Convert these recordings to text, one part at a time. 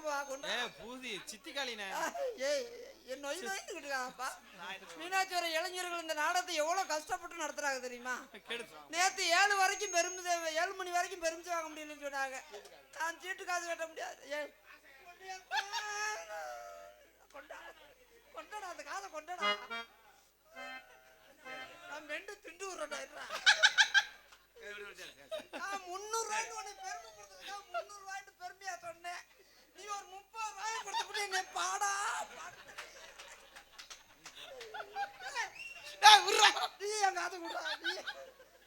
கொண்டு. பூதி ஏய் என் நொய் நொய்ந்துக்கிட்டு வர இளைஞர்கள் இந்த நாடகத்தை எவ்வளவு கஷ்டப்பட்டு நடத்துறாங்க தெரியுமா? நேத்து ஏழு வரைக்கும் பெருமித ஏழு மணி வரைக்கும் பெருமிச்சு வாங்க முடியலன்னு சொன்னாங்க. நான் சீட்டு காசு கட்ட முடியாது. ஏய் கொண்டாடா கொண்டாடா அந்த காசை கொண்டாடா. நான் ரெண்டு திண்டு விடுறேன் நான் முந்நூறு ரூபாய்க்கு உன்னை பெருமை கொடுத்ததுக்காக முந்நூறு ரூபாய்க்கு பெருமையா சொன்னேன். நீ ஒரு முப்பது ரூபாய் கொடுத்துட்டு என்னை பாடா. நீ என் காதை கொடுறா நீ.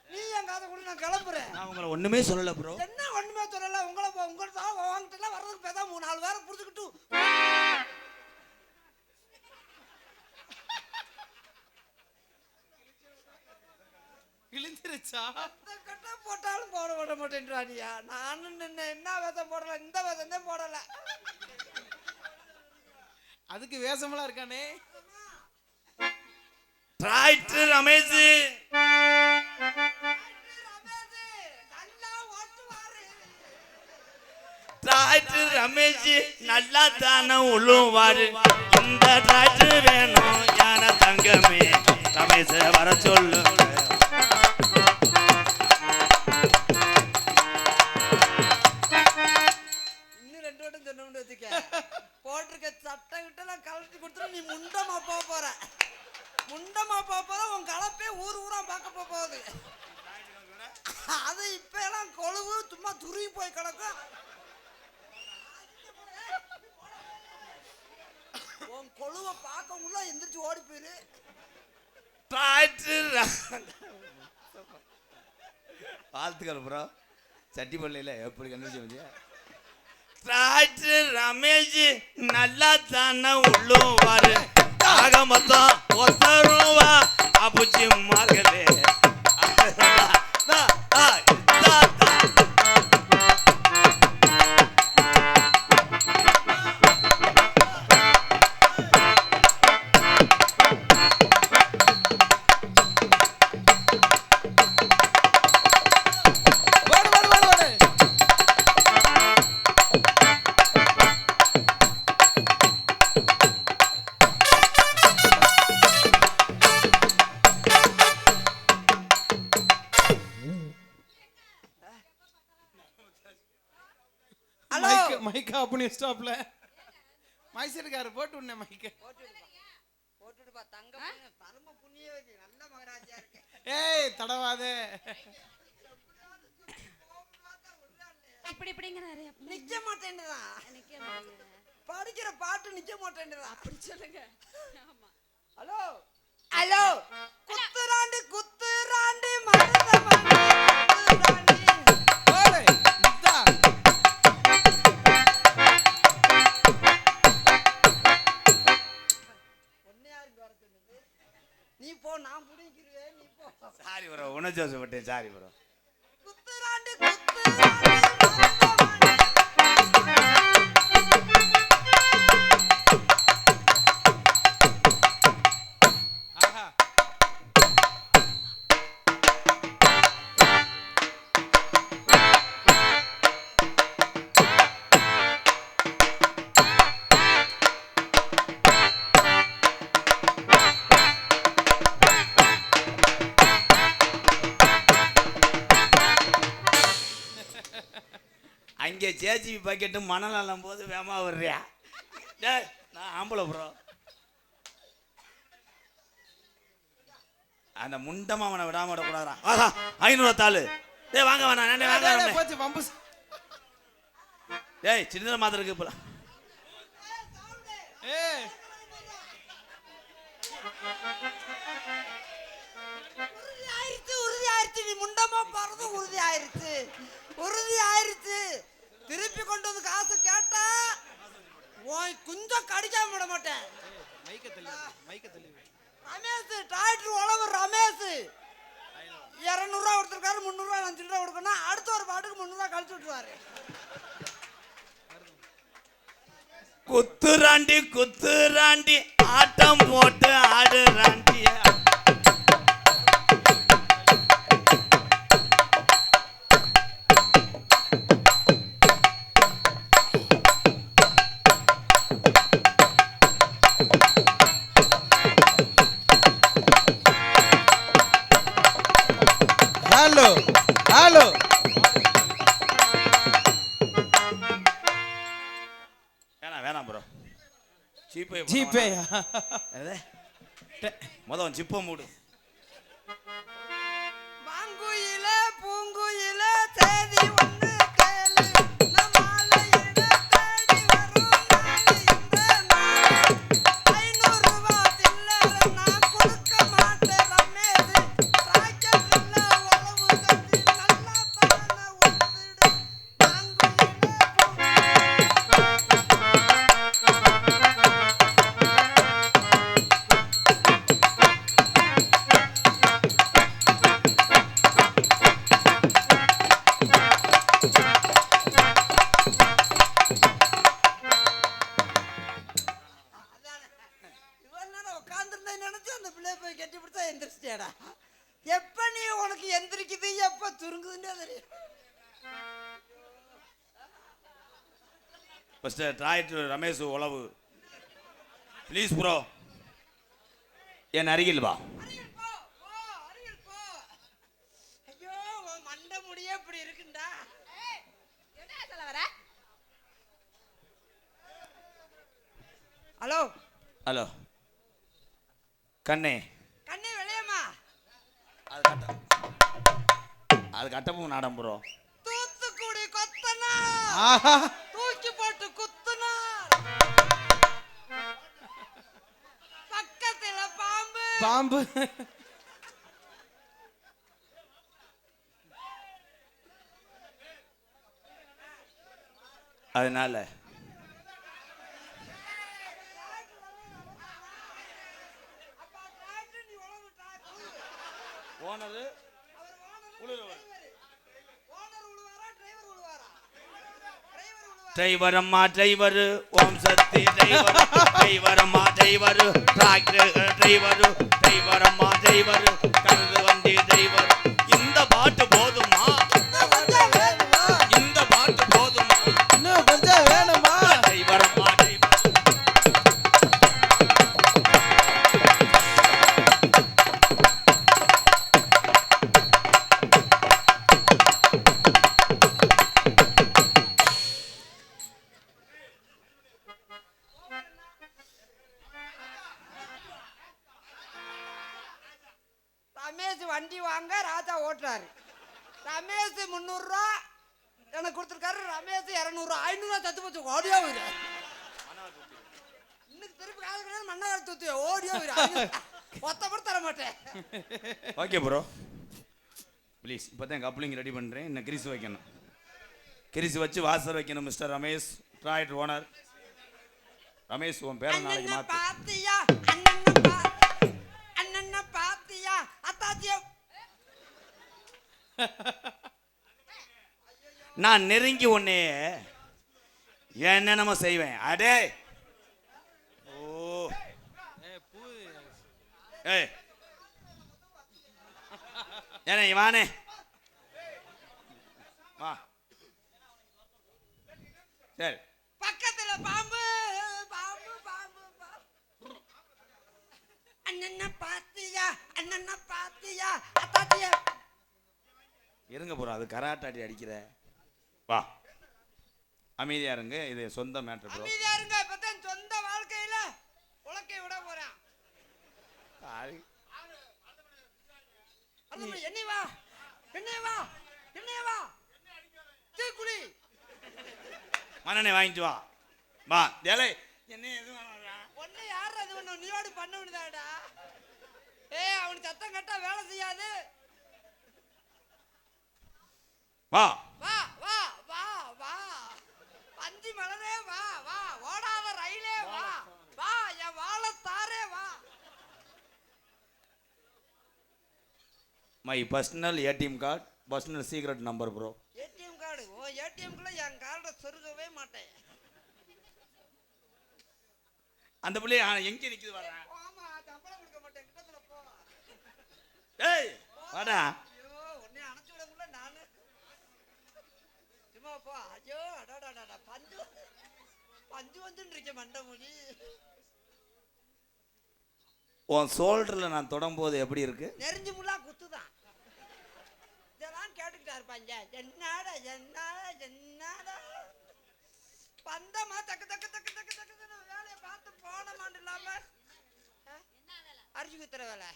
நீ என் காதை கொடு நான் கிளம்புறேன். நான் உங்களை ஒண்ணுமே சொல்லல ப்ரோ என்ன ஒண்ணுமே சொல்லல உங்களை போ- உங்களை தான் வாங்கிட்டு வர்றதுக்கு பேசா மூணு நாலு பேரை புடிச்சுக்கிட்டு. கிழிஞ்சிருச்சா எந்த கட்டை போட்டாலும் போட விட மாட்டேன்றானியா நானும் நின்ன என்ன விதம் போடல இந்த விதம் தான் போடல. அதுக்கு வேஷமெல்லாம் இருக்கானே. டிராக்டர் ரமேஷ் டிராக்டர் ரமேஷ் நல்லா தானே உழுவாரு. இந்த டிராக்டர் வேணும் யான தங்கமே ரமேஷ வர சொல்லுங்க போய் கிடக்கும் உன் கொழுவை பார்க்க முடியல எந்திரிச்சு ஓடி போயிரு. டிராக்டர் வாழ்த்துக்கள் ப்ரோ சட்டி பள்ளியில் எப்படி கண்டுபிடிச்ச டிராக்டர் ரமேஷ் நல்லா தானே உள்ளும் வாரு ஆக மொத்தம் ஒத்த ரூபா அப்புச்சி மகளே பண்ணி ஸ்டாப்ல மைசூர்காரு போட்டு விடனே மைக்க. போட்டுடுப்பா தங்க பரம புண்ணியவதி நல்ல மகராஜா இருக்கு ஏய் தடவாதே. இப்படி இப்படிங்கிறாரு. நிக்க மாட்டேங்கிறாரு. படிக்கிற பாட்டு நிக்க மாட்டேன்னுதான் அப்படி சொல்லுங்க. ஆமா ஹலோ. ஹலோ குத்துராண்டி குத்துராண்டி மருதமணி நீ போ நான் பிடிக்கிறேன் நீ போ. சாரி ப்ரோ உணர்ச்சி வசப்பட்டேன் சாரி ப்ரோ பாக்கெட்டு மணல் அள்ளும் போது வேமா வர்றியா? டேய் நான் ஆம்பளை ப்ரோ அந்த முண்டமா அவனை விடாம விடக்கூடாதா ஆஹா ஐநூறு தாளு. டேய் வாங்க வேணாம் நன்றி வாங்க டேய், டேய், வேணாம். போச்சு பம்பு டேய் சின்ன மாத்திரம் இருக்கு இப்ப ஏய். உறுதி ஆயிருச்சு உறுதி ஆயிருச்சு நீ முண்டமா போறது உறுதி ஆயிருச்சு உறுதி ஆயிருச்சு திருப்பி கொண்டு வந்து காசு கேட்டா உன் குஞ்சம் கடிக்காம விட மாட்டேன். ரமேஷ் டிராக்டர் உழவு ரமேஷ். இரநூறுவா கொடுத்துருக்காரு முந்நூறுவா நான் சில்லறை கொடுக்கணும் அடுத்த ஒரு பாட்டுக்கு முந்நூறுவா கழிச்சு விட்டுருவாரு. குத்துராண்டி குத்துராண்டி ஆட்டம் போட்டு ஆடுறாண்டிய ஜிபே ஜிபேயா மொதல் ஜிப்பை மூடு. பிடிச்சா எந்திரிச்சிட்டியாடா எப்ப நீ உனக்கு எந்திரிக்குது எப்ப சுருங்குதுன்னே தெரியும். ஃபஸ்ட்டு டிராக்டர் ரமேஷ் உழவு. ப்ளீஸ் ப்ரோ என் அருகில் வா. அருகில் போ போ அருகில் போ ஐயோ உன் மண்டை முடியே இப்படி இருக்குண்டா என்ன சொல்ல வர ஹலோ ஹலோ கண்ணே கண்ணே வெளியம்மா அது கட்ட அது நாடம் ப்ரோ தூத்துக்குடி கொத்தனா ஆஹா. தூக்கி போட்டு குத்துனா பக்கத்துல பாம்பு. பாம்பு. அதனால அப்பா டிராக்டர் நீ உழவு டிராக்டர் ஓனரு அவர் ஓனர் உழுறவர். ஓனர் உழுவாரா டிரைவர் உழுவாரா டிரைவரம்மா உழுவாரா driver Om Shakti driver டிரைவரம்மா driver tractor driver driver driver கருது வண்டி டிரைவர் ரமேஷ் வண்டி வாங்க ராஜா ஓட்டுறாரு. ரமேஷ் முந்நூறுரூவா எனக்கு கொடுத்துருக்காரு. ரமேஷ் இரநூறுவா ஐநூறுரூவா தத்து போச்சு. ஓடியோ இன்னைக்கு திருப்பி காது கிடையாது மண்ணாக தூத்து ஓடியோ உயிர். ஒத்த படம் தர மாட்டேன். ஓகே ப்ரோ ப்ளீஸ் இப்போ தான் கப்ளிங் ரெடி பண்ணுறேன் இன்னும் கிரிஸ் வைக்கணும். கிரிஸ் வச்சு வாசர் வைக்கணும் mister Ramesh. Tractor owner Ramesh உன் பேரை நாளைக்கு அண்ணனை நான் நெருங்கி உன்னைய என்னென்னமோ செய்வேன். அடே! ஓ. ஏய். ஏனே வானே வா. சரி. பக்கத்துல பாம்பு பாம்பு பாம்பு அண்ணன்னா பாத்தியா அண்ணன்னா பாத்தியா அத்தாத்தியா இருங்க ப்ரோ அது கராட்டாடி அடிக்கிற. வா. அமைதியா இருங்க இது சொந்த மேட்ரு ப்ரோ அமைதியா இருங்க இப்பதான் சொந்த வாழ்க்கையில உலக்கை விட போறேன். என்னை வா. என்னை வா. என்னை வா. தீக்குழி மண்ணனை வாங்கிட்டு வா. வா. டேலே என்ன எதுவும். ஒன்னு யார் அது ஒண்ணு நீயோடு பண்ண விடுதாடா ஏய் அவனுக்கு சத்தம் கட்டா வேலை செய்யாது. வா. வா வா வா வா. பஞ்சு மலரே வா வா. ஓடாத ரயிலே வா. வா என் வாழத்தாரே வா. My personal ATM card personal secret number bro ATM card ஓ ஏடிஎம்குள்ள என் கார்டை சொருகவே மாட்டேன். அந்த பிள்ளை எங்க நிக்குது வரேன் ஏய் வாடா ஐயோ உன்னை அணைச்சு விட முடியல நானு போ போ ஐயோ அடாடாடா பஞ்சு பஞ்சு வந்துன்னு இருக்க மண்டை உன் ஷோல்டரில் நான் தொடும்போது எப்படி இருக்கு நெறிஞ்சு முள்ளா குத்துதான் சில பாப்பாங்க என்னடா என்னடா என்னடா பந்தமா தக்கு தக்கு தக்கு தக்கு தக்கு வேலையை பார்த்து போன இல்லாம அரிசி குத்துற வேலை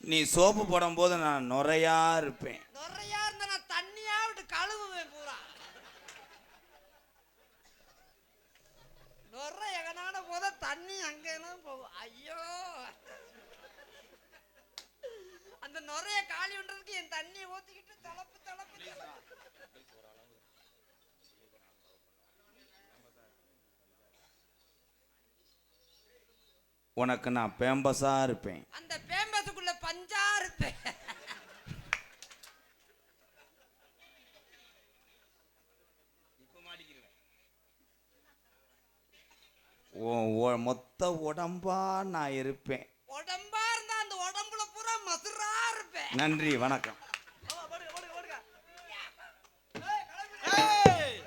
நீ சோப்பு போடும்போது நான் நுரையா இருப்பேன். நிறையா இருந்தா நான் தண்ணியா விட்டு கழுவுவேன் பூரா. நுரை எகனான போத தண்ணி அங்கெல்லாம் போகும். ஐயோ. அந்த நுரைய காலி பண்றதுக்கு என் தண்ணியை ஊத்திக்கிட்டு தளப்பு தளப்பு. உனக்கு நான் பேம்பஸா இருப்பேன். அந்த பேம்பஸுக்குள்ள பஞ்சா இருப்பேன் உன் உ- மொத்த உடம்பா நான் இருப்பேன். உடம்பா இருந்தா அந்த உடம்புல பூரா மசுரா இருப்பேன். நன்றி வணக்கம். ஏய்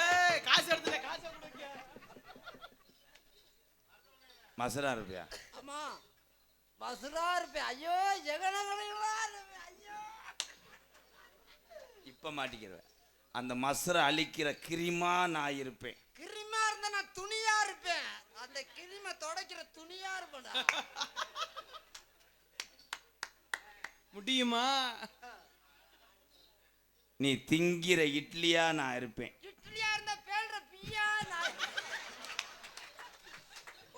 ஏய் காசு எடுத்துல காசு கொடுங்க மசரா இருப்பியா? ஆமா மசுரா இருப்பேன். ஐயோ ஜெகனங்களா இருப்பேன். ஐயோ. இப்ப மாட்டிக்கிறவ அந்த மசரை அழிக்கிற கிரிமா நான் இருப்பேன் கிருமியா இருந்தா நான் துணியா இருப்பேன் அந்த கிரும துடைக்கிற துணியா இருப்பேன்டா முடியுமா? நீ திங்கிற இட்லியா நான் இருப்பேன். இட்லியா இருந்தா பேல்ற பியா நான்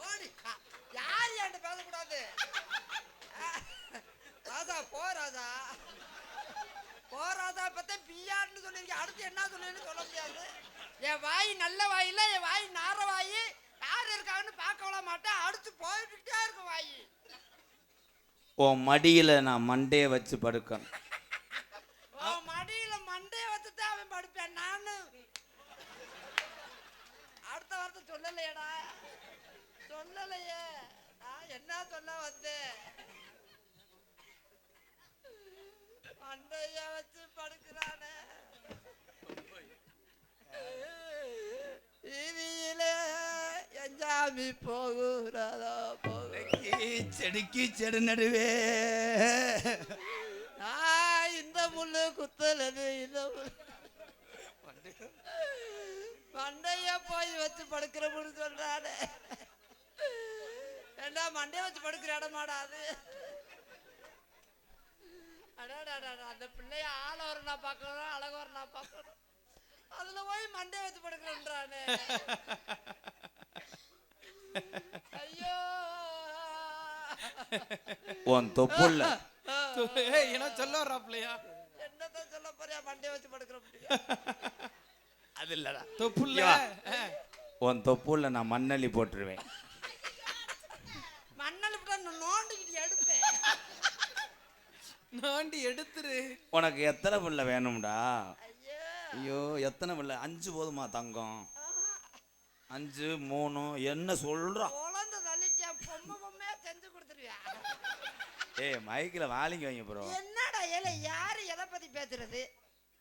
ஓடி யார் என்கிட்ட பேசக்கூடாது? ராஜா போ ராஜா போ ராஜா பார்த்தா பியான்னு சொல்லியிருக்கேன். அடுத்து என்ன சொல்லுன்னு சொல்ல முடியாது. என் வாய் நல்ல வாய் இல்ல என் வாய் நார வாய் யார் இருக்காங்கன்னு பார்க்க விட மாட்டேன். அடுத்து போயிட்டுட்டே இருக்கும் வாய். உன் மடியில நான் மண்டையை வச்சு படுக்கணும். உன் மடியில மண்டைய வச்சுட்டு அவன் படுப்பேன். நானு. அடுத்த வார்த்தை சொல்லலையேடா. சொல்லலையே. நான் என்ன சொல்ல வந்தேன்? மண்டைய வச்சு படுக்கிறானே வீதியிலே போகுறதோ போகுற செடிக்கு செடு நடுவே. நான் இந்த முள்ளு குத்தலது இந்த மண்டைய போய் வச்சு படுக்கிற முடி சொல்றானே ஏண்டா மண்டைய வச்சு படுக்கிற இடமாடா அது? அந்த பிள்ளைய ஆள வர நான் பார்க்கணும் அழக வர நான் பார்க்கணும் அதுல போய் மண்டைய வச்சு படுக்கிறேன்றானே உன் தொப்புள்ள. ஏய் என்ன சொல்ல வர்றாப்லையா என்னதான் சொல்ல போறியா? மண்டைய வச்சு படுக்கிற அது இல்லடா. தொப்புள்ள. உன் தொப்புள்ள நான் மண்ணள்ளி போட்டுருவேன். மண்ணல் விட்டா நான் நோண்டிக்கிட்டு எடுப்பேன். நோண்டி எடுத்துரு. உனக்கு எத்தனை பிள்ளை வேணும்டா? ஐயோ எத்தனை பிள்ளை? அஞ்சு போதுமா தங்கம். அஞ்சு மூணு என்ன சொல்றான் குழந்தை தள்ளிச்சா பொம்மை பொம்மையா செஞ்சு கொடுத்துருவியா? ஏய் மைக்கில் வாலிங்க வைங்க ப்ரோ என்னடா ஏல யாரு எதை பத்தி பேசுறது?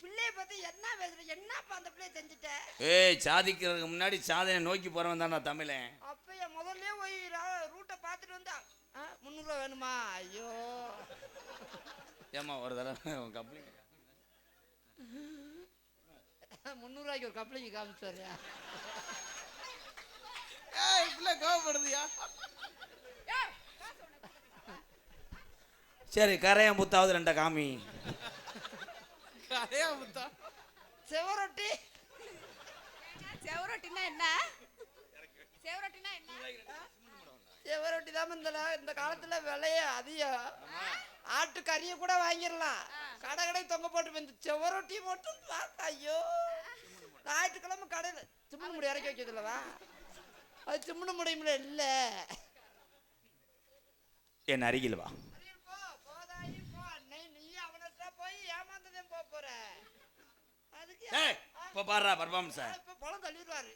பிள்ளைய பத்தி என்ன பேசுறது? என்னப்பா அந்த பிள்ளைய செஞ்சுட்ட ஏய் சாதிக்கிறதுக்கு முன்னாடி சாதனை நோக்கி போறவன் தான்டா தமிழன் அப்ப முதல்ல போய் ரூட்டை பார்த்துட்டு வந்தா முந்நூறுரூவா வேணுமா? ஐயோ. ஏமா ஒரு தடவை கப்ளிங் முந்நூறுரூவாய்க்கு ஒரு கப்ளிங்க காமிச்சு வரியா பிள்ளை கோவப்படுதுயா சரி கரையான் புத்தாவது ரெண்ட காமி. கரையா முத்தா செவரொட்டி. செவரொட்டினா என்ன? செவரொட்டினா என்ன? செவரொட்டி தான் இந்த இந்த காலத்துல விலைய அதிகம் ஆட்டு கறியை கூட வாங்கிடலாம் கடை கடை தொங்க போட்டு இந்த செவரொட்டி மட்டும் பார்த்தா ஐயோ. ஞாயிற்றுக்கிழமை கடையில் சிம்முனு முடி இறக்கி வைக்கிறதுலவா அது சிம்முனு முடியுமில்ல இல்ல. என் அருகில் வா. இப்போ பாடுறா பர்ஃபார்மன்ஸ் பழம் தள்ளிடுவாரு.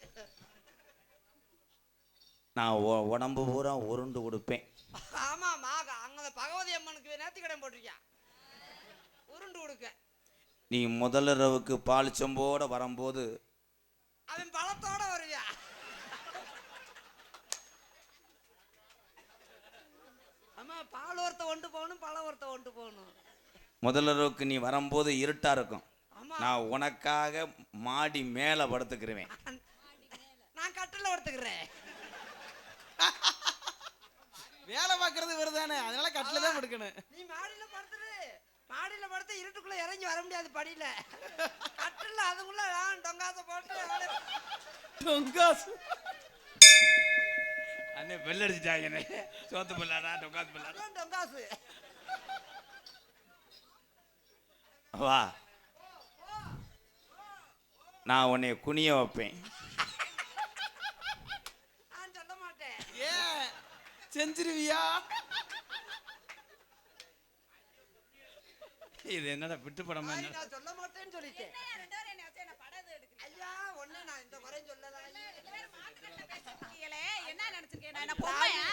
நான் உடம்பு பூரா உருண்டு கொடுப்பேன் ஆமா மாக அங்க பகவதி அம்மனுக்கு நேர்த்தி கடன் போட்டிருக்கியா? உருண்டு கொடுக்க நீ முதலிரவுக்கு பால் சொம்போட வரும்போது அவன் பழத்தோட பால் ஒருத்த ஒன்று போகணும் பழம் ஒருத்த ஒன்று போகணும். முதல்ல ரோக்கு நீ வரும்போது இருட்டா இருக்கும். நான் உனக்காக மாடி மேலே படுத்துக்கிருவேன். நான் கட்டில ஒடுத்துக்கிறேன் வேலை பார்க்கறது வருதானே அதனால கட்டில தான் படுக்கணும். நீ மாடியில படுத்துரு. மாடியில படுத்து இருட்டுக்குள்ள இறங்கி வர முடியாது படியில. கட்டில அதுக்குள்ள நான் டொங்காச போட்டு அவளை- அண்ணே பெல் அடிச்சிட்டாங்கண்ணே சோத்து பிள்ளாடா டொக்காத்து பிள்ளாடா டொங்காசு. வா. நான் உன்னை குனிய வைப்பேன். நான் சொல்ல மாட்டேன். ஏன்? செஞ்சிருவியா? இது என்னடா விட்டு படமா என்ன? நான் சொல்ல மாட்டேன்னு சொல்லிட்டேன். என்னை என்ன? ஐயா ஒண்ணு நான் இந்த குறையும் சொல்லலாம் இருக்கீங்களே, என்ன நினைச்சிருக்கீங்க? நான் என்ன பொம்மையா?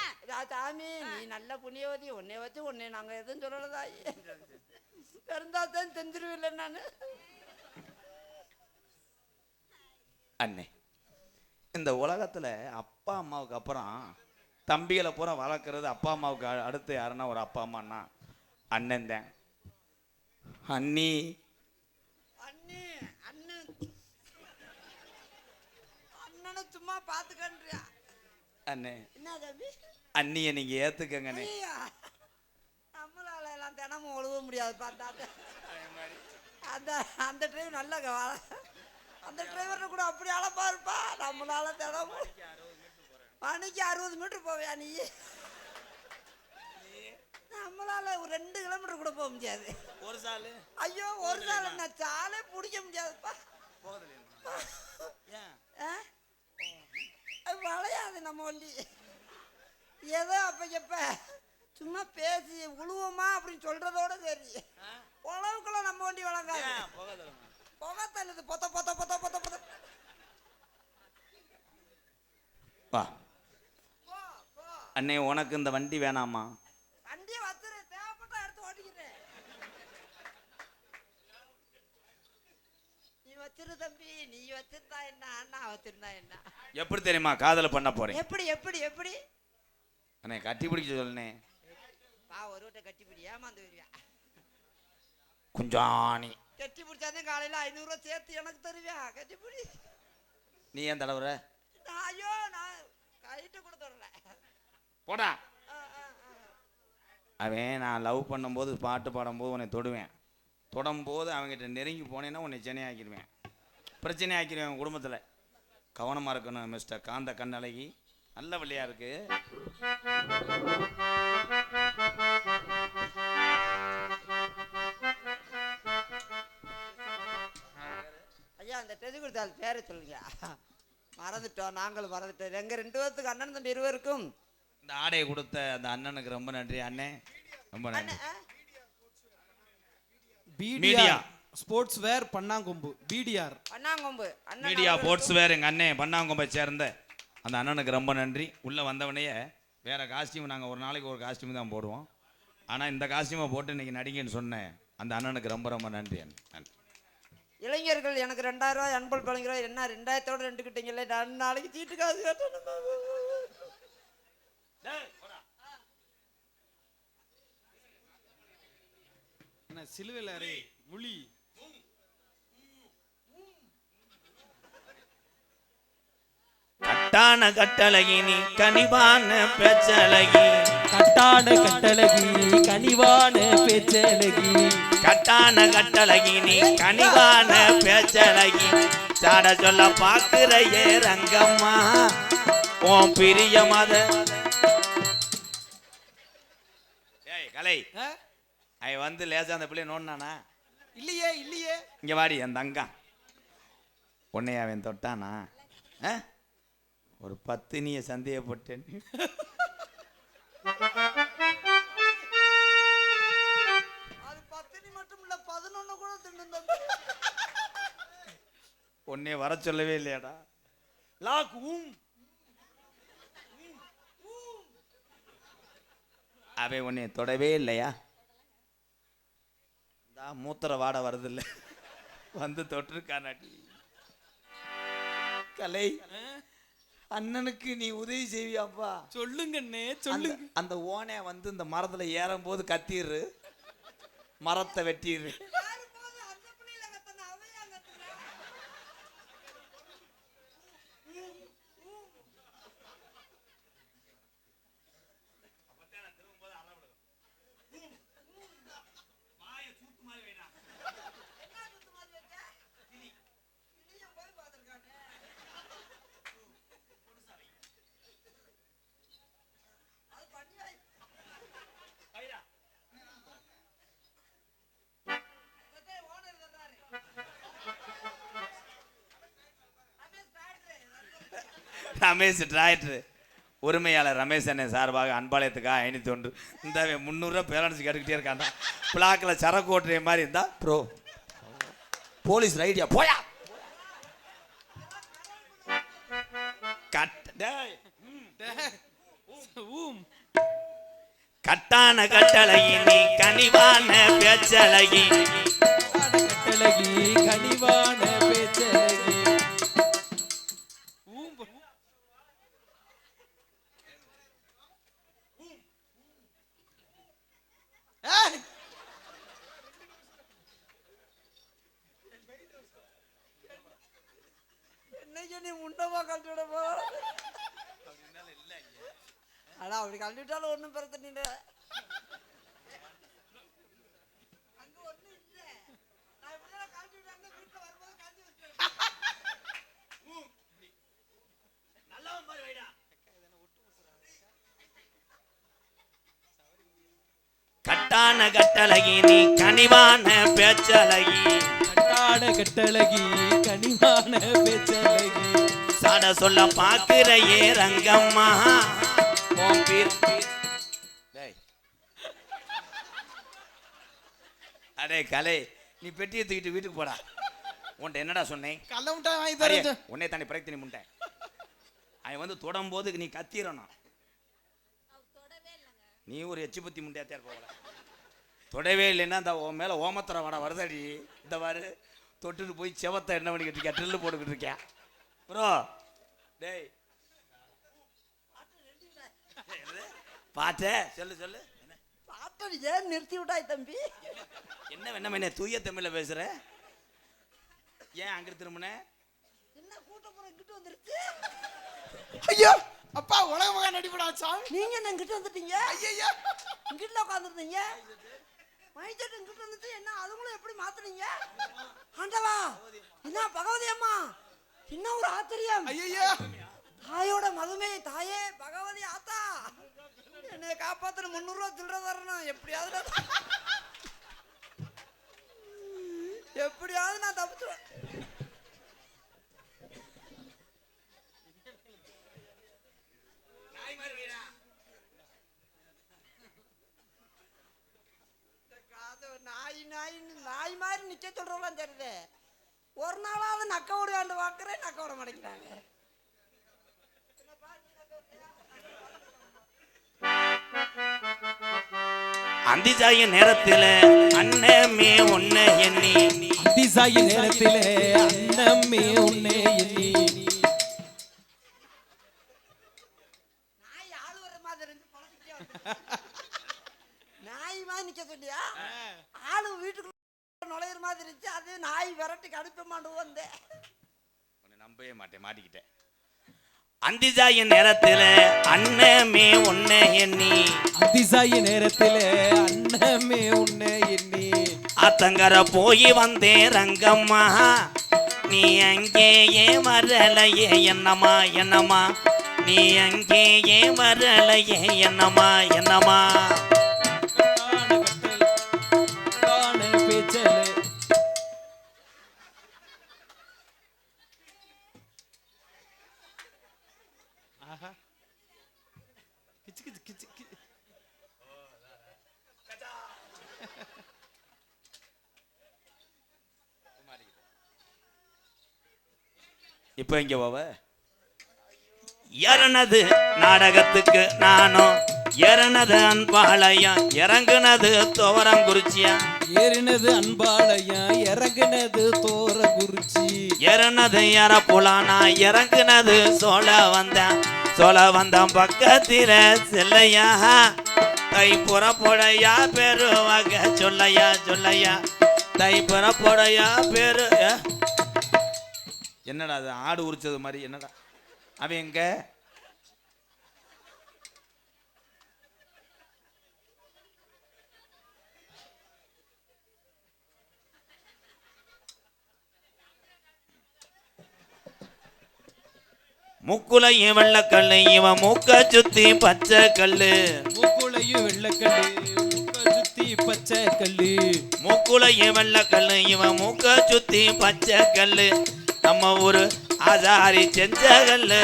சாமி நீ நல்ல புண்ணியவதி உன்னை வச்சு உன்னை நாங்க எதுவும் சொல்லலதாயி பிறந்தாத்தான் செஞ்சிருவில்ல நான். அண்ணே இந்த உலகத்துல அப்பா அம்மாவுக்கு அப்புறம் தம்பிகளை பூரா வளர்க்குறது அப்பா அம்மாவுக்கு அடுத்து யாருன்னா ஒரு அப்பா அம்மான்னா அண்ணன் தான். அண்ணி. அண்ணி அண்ணன். அண்ணனை சும்மா பாத்துக்கன்றியா? அண்ணே. என்ன தம்பி அண்ணியை நீங்க ஏத்துக்கங்கண்ணே நம்மளால எல்லாம் தினமும் ஒழுக முடியாது பார்த்தா. அந்த அந்த டிரைவர் நல்ல கவ- அந்த டிரைவர் கூட அப்படி அளப்பா இருப்பா. நம்மளால தினமும் மணிக்கு அறுபது மீட்டர் போவியா நீ? நம்மளால ஒரு ரெண்டு கிலோமீட்டர் கூட போக முடியாது. ஒரு சாலு? ஐயோ ஒரு நாள் என்ன சாலே பிடிக்க முடியாதுப்பா. ஆ? அது வளையாது நம்ம வண்டி ஏதோ அப்ப எப்ப சும்மா பேசி உழுவோமா அப்படின்னு சொல்றதோட சரி. உழவுக்குள்ள நம்ம வண்டி வழங்காது. புகை தள்ளுது. பொத்த பொத்த பொத்த பொத்த பொத்த. வா. அண்ணே உனக்கு இந்த வண்டி வேணாமா? வச்சிரு தம்பி நீ வச்சிருந்தா என்ன நான் வச்சிருந்தா என்ன? எப்படி தெரியுமா? காதல பண்ண போறேன். எப்படி எப்படி எப்படி? அண்ணே கட்டி பிடிக்க சொல்லுனே பா ஒரு வட்ட கட்டிப்பிடி ஏமாந்து வருவியா குஞ்சாணி. கட்டி பிடிச்சாதான் காலையில ஐநூறுரூவா சேர்த்து எனக்கு தருவியா? கட்டிப்பிடி நீ ஏன் தடவுற நான் ஐயோ நான் கைட்டு கூட தொடல போடா. அவன் நான் லவ் பண்ணும்போது பாட்டு பாடும்போது உன்னை தொடுவேன். தொடும்போது அவங்ககிட்ட நெருங்கி போனேன்னா உன்னை சென்னையாக்கிடுவேன். பிரச்சனை ஆக்கிடுவேன் குடும்பத்தில். கவனமாக இருக்கணும் மிஸ்டர் காந்த கண்ணழகி. நல்ல வழியா இருக்கு. ஐயா அந்த டெதி கொடுத்தால் பேரை சொல்லுங்க. மறந்துட்டோம் நாங்களும் மறந்துட்டோம். எங்க ரெண்டு பேர்த்துக்கு அண்ணன் தம்பி இருவருக்கும் இந்த ஆடையை கொடுத்த அந்த அண்ணனுக்கு ரொம்ப நன்றி அண்ணே. ரொம்ப நன்றி? மீடியா. ஸ்போர்ட்ஸ் வேர் பண்ணாங்கொம்பு பிடிஆர் அண்ணாங்கொம்பு அண்ணன் மீடியா அவர்களுக்கும் போர்ட்ஸ் வேறு எங்கள் அண்ணன் பண்ணாங்கொம்பை சேர்ந்த அந்த அண்ணனுக்கு ரொம்ப நன்றி. உள்ளே வந்தவனையே வேற காஸ்டியூம் நாங்கள் ஒரு நாளைக்கு ஒரு காஸ்டியூம் தான் போடுவோம். ஆனால் இந்த காஸ்டியூமை போட்டு இன்னைக்கு நடிங்கன்னு சொன்னேன். அந்த அண்ணனுக்கு ரொம்ப ரொம்ப நன்றி அண்ணன் நன்றி. இளைஞர்கள் எனக்கு ரெண்டாயிரம் ரூபாய் அன்பல் பழங்கிறோம் என்ன ரெண்டாயிரத்தோட ரெண்டு கிட்டீங்களே நான் நாளைக்கு சீட்டு காசு கட்டணும் என்ன சிலுவையில் அரே முழி. கட்டான கட்டழகி நீ கனிவான பேச்சழகி. கட்டான கட்டழகி கனிவான பேச்சழகி. கட்டான கட்டழகி நீ கனிவான பேச்சழகி. சாட சொல்ல பாக்குற ஏ ரங்கம்மா உன் பிரிய மத. ஏய் கலை? அவன் வந்து லேசா அந்த பிள்ளைய நோண்டானா இல்லையே இல்லையே. இங்க வாடி என் தங்கம். உன்னை அவன் தொட்டானா? ஆ? ஒரு பத்தினிய சந்தேகப்பட்டேன். உன்னை வர சொல்லவே இல்லையாடா. லாக் ஊம். அவன் உன்னை தொடவே இல்லையா? இந்த மூத்திர வாட வருது இல்லை வந்து தொட்டிருக்கானாட்டி. கலை. அண்ணனுக்கு நீ உதவி செய்வியாப்பா. சொல்லுங்கண்ணே சொல்லுங்க. அந்த ஓனை வந்து இந்த மரத்துல ஏறும் போது கத்திடுறு மரத்தை வெட்டிடுறேன் ரமேஷ் டிராக்டர் உரிமையாளர் ரமேஷ் அண்ணன் சார்பாக அன்பாளையத்துக்காக ஐநூற்றி ஒன்று. இந்த முந்நூறுரூவா பேலன்ஸ் கேட்டுக்கிட்டே இருக்காண்டா பிளாக்கில் சரக்கு ஓட்டுற மாதிரி இருந்தா ப்ரோ. போலீஸ் ரைடியா போயா. கட்டான கட்டழகி நீ கனிவான பேச்சழகி கட்டழகி கனிவான பேச்சழகி ஊம் போ- ஏய், என்னைக்கு நீ முண்டமா கழட்டி விட போ அடா அப்படி கழட்டிட்டாலும் ஒன்றும் பிரச்சனை இல்லை அங்க ஒண்ணும் இல்ல. நான் இப்படிதான் கழட்டி விட்டாங்க, வீட்டுல வரும்போது கழட்டி வச்சிருவேன். கட்டான கட்டழகி நீ கனிவான பேச்சழகி கட்டாட கட்டழகி கனிவான பேச்சழகி சாட சொல்ல பாக்குற ஏ ரங்கம்மா. அடே கலை நீ பெட்டியை தூக்கிட்டு வீட்டுக்கு போடா. உன்ட்ட என்னடா சொன்னேன்? கடல மிட்டாய் வாங்கி தரேன். உன்னை தானே பிரச்சனை நீ முண்டேன் அவன் வந்து தொடும்போது நீ கத்திரணும். நீ ஒரு எச்சி பத்தி முண்டையாத்தே போகல தொடவே இல்லைன்னா இந்த உன் மேல ஓமத்தர வட வருதடி. இந்த பாரு தொட்டுட்டு போய் செவத்தை என்ன பண்ணிக்கிட்டு இருக்கியா? ட்ரில்லு போட்டுக்கிட்டு இருக்கியா? ப்ரோ டேய்? பாட்டே சொல்லு சொல்லு. என்ன? பாட்டை ஏன் நிறுத்தி விட்டாய் தம்பி? என்ன வேணாம் என்ன தூய தமிழ்ல பேசுற? ஏன் அங்கிட்டு திரும்பின? என்ன கூட்டப்புறம் இங்கிட்டு வந்துருச்சு? ஐயோ அப்பா உலக மகா நடிப்படா சாமி. நீங்க என்ன இங்கிட்டு வந்துட்டீங்க? ஐயோ இங்கிட்ட உட்காந்துருந்தீங்க மைச்சட்டு இங்கிட்டு வந்துட்டு என்ன அதுங்களும் எப்படி மாத்துனீங்க? ஆண்டவா என்ன பகவதி அம்மா? என்ன ஒரு ஆச்சரியம்? ஐயோ தாயோட மதுமை தாயே பகவதி ஆத்தா. என்னை காப்பாத்துற முந்நூறுவா சில்லற தரணும் எப்படியாவது நான் எப்படியாவது நான் தப்பிச்சுவேன் அது நாய் நாய் மாதிரி நிக்க சொல்றவங்களாம் தெரியுது. ஒரு நாளாவது நக்க விடுவாண்டு பார்க்குறேன் நக்க விட மாட்டேங்கிறாங்க. அந்திஜாய நேரத்துல அண்ணமே ஒன்ன எண்ணி. அதிசாயி நேரத்திலே அன்னமே மாண்டு வந்தேன் உன்னை நம்பவே மாட்டேன் மாட்டிக்கிட்டேன். அந்திஜாய நேரத்துல அண்ணமே ஒன்ன எண்ணி. அதிசாயி நேரத்திலே அன்னமே உன்னை எண்ணி. ஆத்தங்கர போய் வந்தேன் ரங்கம்மா. நீ அங்கேயே வரலையே என்னம்மா என்னம்மா? நீ அங்கேயே வரலையே என்னம்மா என்னம்மா? இப்போ இங்க போவ? இறனது நாடகத்துக்கு நானும் இறனது அன்பாளையம் இறங்குனது துவரம் குறிச்சியா ஏறினது அன்பாளையா இறங்குனது தோர குறிச்சி இறனது இற புலானா இறங்குனது சோழ வந்தேன் சோழ வந்தேன் பக்கத்தில செல்லையா? தை புறப்படையா பெருவாக சொல்லையா சொல்லையா? தை புறப்படையா பெரு? என்னடா அது ஆடு உரிச்சது மாதிரி என்னடா? அவன் எங்க? முக்குலையும் வெள்ளக்கல்லு இவன் மூக்க சுத்தி பச்சை கல்லு. மூக்குளையும் வெள்ளக்கல்லு மூக்க சுத்தி பச்சை கல்லு. மூக்குலையும் வெள்ளக்கல்லு இவன் மூக்க சுத்தி பச்சை கல்லு. நம்ம ஊரு அதாரி செஞ்ச கல்லு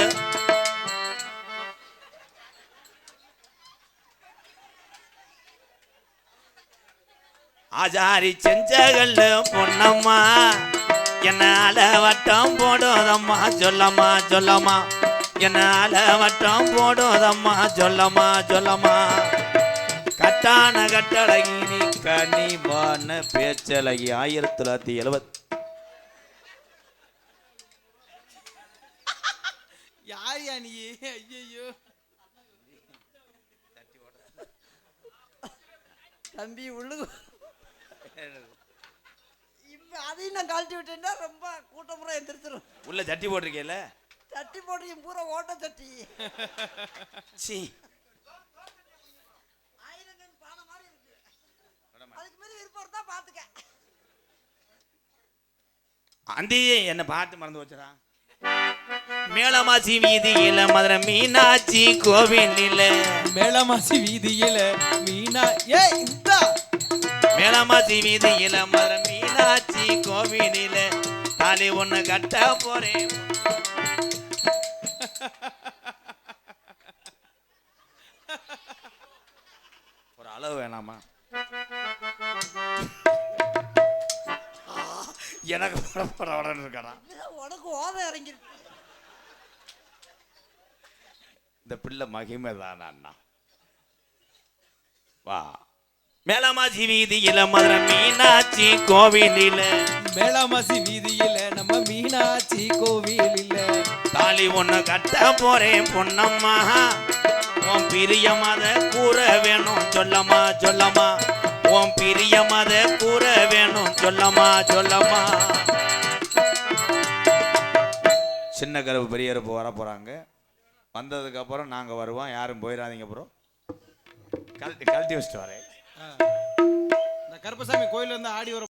செஞ்சகல்ல செஞ்ச கல்லு பொன்னம்மா என்னால வட்டம் போடுதம்மா சொல்லம்மா சொல்லம்மா. என்னால வட்டம் போடுதம்மா சொல்லம்மா சொல்லம்மா. கட்டான கட்டழகி நீ கனிவான பேச்சழகி. ஆயிரத்தி தொள்ளாயிரத்தி எழுபத்தி யார் யா நீ ஐயோ தம்பி உள்ளு. இப்ப அதையும் நான் கழட்டி விட்டேன்னா ரொம்ப கூட்டமுறை எந்திரிச்சிடும் உள்ள சட்டி போட்டிருக்கேல சட்டி போட்டு பூரா ஓட்ட சட்டி. சி. ஆயிரங்கன் பானை மாதிரி இருக்கு. அதுக்கு மேல விருப்பம் தான் பாத்துக்க. அந்தியே என்ன பாட்டு மறந்து வச்சடா மேலமாசி வீதியில மதுரை மீனாட்சி கோவிலில் மேளமாசி வீதியில மீனா ஏ இந்த. மேலமாசி வீதியில மதுரை மீனாட்சி கோவிலில் தாலி ஒண்ணு கட்ட போறேன். ஒரு அளவு வேணாமா? எனக்கு பட பட படன்னு இருக்காடா. உனக்கு ஓத இறங்கிருக்கு. இந்த பிள்ளை மகிமை தான் அண்ணா. வா. மேலமாசி வீதியில மதுரை மீனாட்சி கோவிலில். மேளமாசி வீதியில நம்ம மீனாட்சி கோவிலில். தாலி ஒண்ணு கட்ட போறேன் பொன்னம்மா. உன் பிரியமத கூற வேணும் சொல்லம்மா சொல்லம்மா. உன் பிரியமத கூற வேணும் சொல்லம்மா சொல்லம்மா. சின்ன கருப்பு பெரிய கருப்பு வர போறாங்க வந்ததுக்கு அப்புறம் நாங்க வருவோம். யாரும் போயிடாதீங்க ப்ரோ கழட்டி கழட்டி வச்சுட்டு வரேன். இந்த கருப்பசாமி கோயிலில் வந்து ஆடி வர